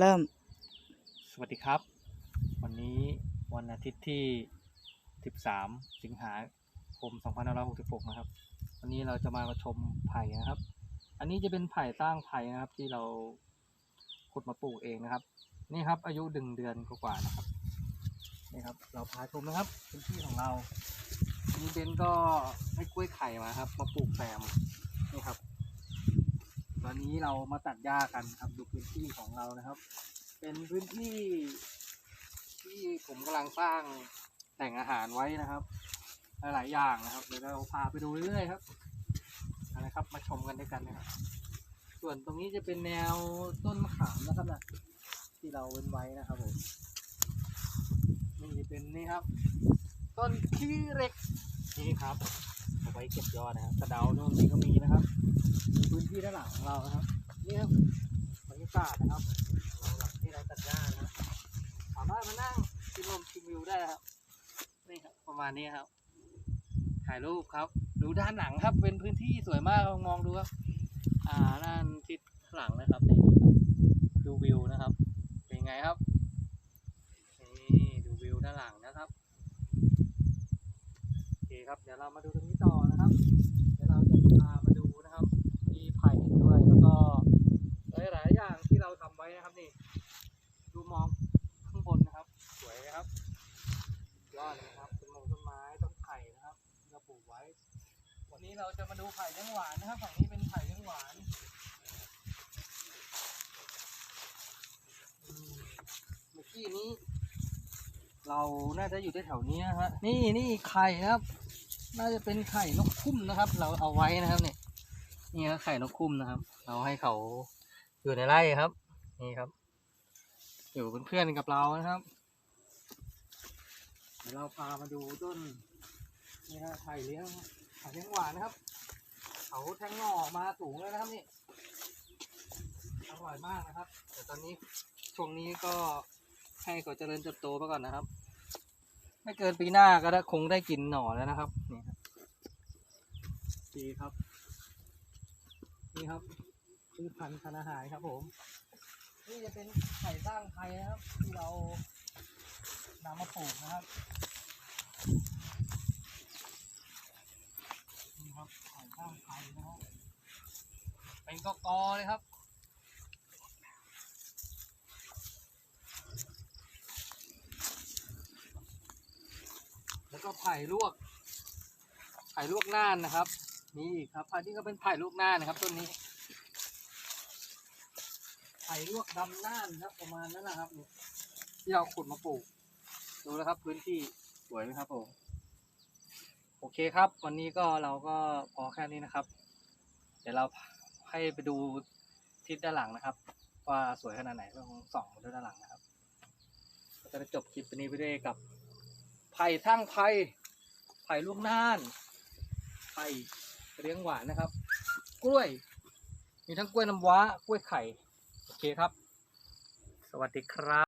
เริ่ม สวัสดีครับ วันนี้วันอาทิตย์ที่ 13 สิงหาคม 2566 นะครับ วันนี้เราจะมาชมไผ่นะครับ อันนี้จะเป็นไผ่ตั้งไผ่นะครับ ที่เราขุดมาปลูกเองนะครับ นี่ครับ อายุดึงเดือนกว่าๆนะครับ นี่ครับ เราพาชมนะครับพื้นที่ของเรานนี้เบนก็ให้กล้วยไข่มาครับ มาปลูกแซมนี่ครับ ตอนนี้เรามาตัดหญ้ากันครับ ดูพื้นที่ของเรานะครับ เป็นพื้นที่ที่ผมกำลังสร้างแหล่งอาหารไว้นะครับ หลายๆอย่างนะครับเดี๋ยวเราพาไปดูเรื่อยๆครับเอาละครับ มาชมกันด้วยกันนะครับ ส่วนตรงนี้จะเป็นแนวต้นมะขามนะครับนะที่เราเว้นไว้นะครับผมนี่เป็นนี่ครับ ต้นขี้เหล็กนี่ครับ ไว้เก็บยอดนะครับกระเดาโน่นนี่ก็มีนะครับมีพื้นที่ด้านหลังของเรานะครับนี่ครับบรรยากาศนะครับเราหลังที่เราตัดหญ้านะครับสามารถมานั่งชิมลมชิมวิวได้ครับนี่ครับประมาณนี้ครับถ่ายรูปครับ ดูด้านหลังครับ เป็นพื้นที่สวยมากลองมองดูครับอ่าด้านทิศหลังนะครับนี่ครับดูวิวนะครับ เป็นไงครับนี่ดูวิวด้านหลังนะครับโอเคครับเดี๋ยวเรามาดูตรงนี้ต่อ นะครับ เดี๋ยวเราจะพามาดูนะครับ มีไผ่ด้วยแล้วก็หลายๆอย่างที่เราทำไว้นะครับนี่ ดูมองข้างบนนะครับ สวยนะครับยอดเลยนะครับเป็นมงต้นไม้ต้นไผ่นะครับเราปลูกไว้ วันนี้เราจะมาดูไผ่เลี้ยงหวานนะครับ ฝั่งนี้เป็นไผ่เลี้ยงหวานอืมเมื่อกี้นี้ เราน่าจะอยู่แถวๆนี้ฮะ นี่นี่ไข่นะครับ น่าจะเป็นไข่นกคุ้มนะครับ เราเอาไว้นะครับเนี่ยนี่ครับไข่นกคุ้มนะครับ เราให้เขาอยู่ในไร่ครับ นี่ครับ อยู่เป็นเพื่อนกับเรานะครับเดี๋ยวเราพามาดูต้นนี่ครับไผ่เลี้ยงไผ่เลี้ยงหวานนะครับ เขาแทงหน่อมาสูงแล้วนะครับนี่อร่อยมากนะครับแต่ตอนนี้ช่วงนี้ก็ให้เขาเจริญเติบโตไปก่อนนะครับ ไม่เกินปีหน้าก็ได้คงได้กินหน่อแล้วนะครับนี่ครับดีครับ นี่ครับคือพันธุ์นอาหารครับผม นี่จะเป็นไข่สร้างไทยนะครับ ที่เรานำมาปลูกนะครับนี่ครับไข่สร้างไทยนะครับเป็นกอกอเลยครับ แล้ว ก็ไผ่ลวก ไผ่ลวกน่านนะครับ นี่ครับอันนี้ก็เป็นไผ่ลวกน่านนะครับต้นนี้ ไผ่ลวกดำน่านครับประมาณนั้นนะครับ ที่เราขุดมาปลูก ดูแล้วครับพื้นที่สวยไหมครับผมโอเคครับ วันนี้ก็เราก็พอแค่นี้นะครับ เดี๋ยวเราให้ไปดูทิศด้านหลังนะครับ ว่าสวยขนาดไหนเรื่องส่องด้วยด้านหลังนะครับก็จะจบคลิปนี้ไปด้วยกับ ไผ่ทั้งไผ่ไผ่ลูกน่านไผ่เลี้ยงหวานนะครับ กล้วย มีทั้งกล้วยน้ำว้ากล้วยไข่ โอเคครับ สวัสดีครับ